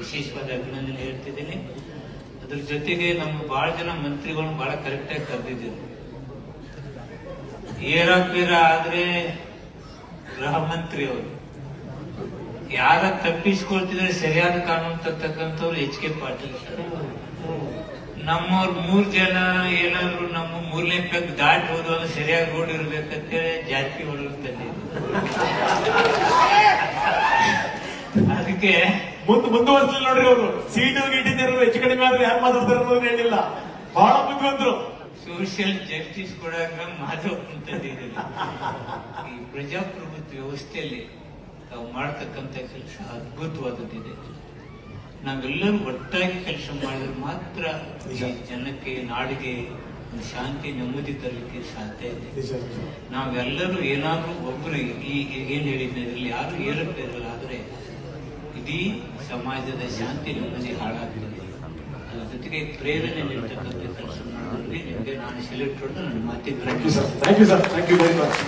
ವಿಶೇಷವಾದ ಅಭಿನಂದನೆ ಹೇಳ್ತಿದ್ದೀನಿ. ಅದ್ರ ಜೊತೆಗೆ ನಮ್ಮ ಬಹಳ ಜನ ಮಂತ್ರಿಗಳನ್ನ ಬಹಳ ಕರೆಕ್ಟಾಗಿ ಕರೆದಿದ್ದೀನಿ ಏರಾಪೇರ ಆದ್ರೆ ಗೃಹ ಮಂತ್ರಿ ಅವರು. ಯಾರ ತಪ್ಪಿಸ್ಕೊಳ್ತಿದ್ರೆ ಸರಿಯಾದ ಕಾನೂನು ತರ್ತಕ್ಕಂಥವ್ರು ಎಚ್ ಕೆ ಪಾಟೀಲ್ ನಮ್ಮವ್ರ ಮೂರ್ ಜನ ಏನಾದ್ರು ನಮ್ಮ ಮೂರನೇ ಪೆಗ್ ದಾಟಿ ಹೋದ್ರೆ ಸರಿಯಾಗಿ ರೋಡ್ ಇರ್ಬೇಕಂತೇಳಿ ಜಾತಿ ಹೊಡೆದ್ರು ತಂದಿದ್ದು ಅದಕ್ಕೆ ಮುಂದೆ ಮುಂದುವರ್ಸಲಿಲ್ಲ ನೋಡ್ರಿ ಅವರು ಸೀಟು ಗೀಟಿದ್ರು ಹೆಚ್ಚು ಕಡಿಮೆ ಆದ್ರೆ ಯಾರು ಮಾತಾಡ್ತಾರೆ ಅನ್ನೋದು ಹೇಳಿಲ್ಲ. ಬಹಳ ಬುದ್ಧಿವಂತರು. ಸೋಷಿಯಲ್ ಜಸ್ಟಿಸ್ ಕೊಡಾಕ ತಂದಿದ್ದೀರಿ ಈ ಪ್ರಜಾಪ್ರಭುತ್ವ ವ್ಯವಸ್ಥೆಯಲ್ಲಿ ತಾವು ಮಾಡ್ತಕ್ಕಂಥ ಕೆಲಸ ಅದ್ಭುತವಾದದ್ದಿದೆ. ನಾವೆಲ್ಲರೂ ಒಟ್ಟಾಗಿ ಕೆಲಸ ಮಾಡಿದ್ರೆ ಮಾತ್ರ ಈ ಜನಕ್ಕೆ ನಾಡಿಗೆ ಶಾಂತಿ ನೆಮ್ಮದಿ ತರಲಿಕ್ಕೆ ಸಾಧ್ಯ ಇದೆ. ನಾವೆಲ್ಲರೂ ಏನಾದ್ರೂ ಒಬ್ಬರು ಈ ಏನ್ ಹೇಳಿದ್ದೆ ಇದರಲ್ಲಿ ಯಾರು ಇರಲ್ಲ ಆದ್ರೆ ಇಡೀ ಸಮಾಜದ ಶಾಂತಿ ನೆಮ್ಮದಿ ಹಾಳಾಗ್ತದೆ. ಅದ್ರ ಜೊತೆಗೆ ಪ್ರೇರಣೆ ನೀಡ್ತಕ್ಕಂಥ ಕೆಲಸ ಮಾಡೋದ್ರಲ್ಲಿ ನಿಮಗೆ ನಾನು ಸೆಲೆಕ್ಟ್ ಹೊಡೆದು ನನ್ನ ಮಾತಿಗೆ thank you sir thank you sir thank you very much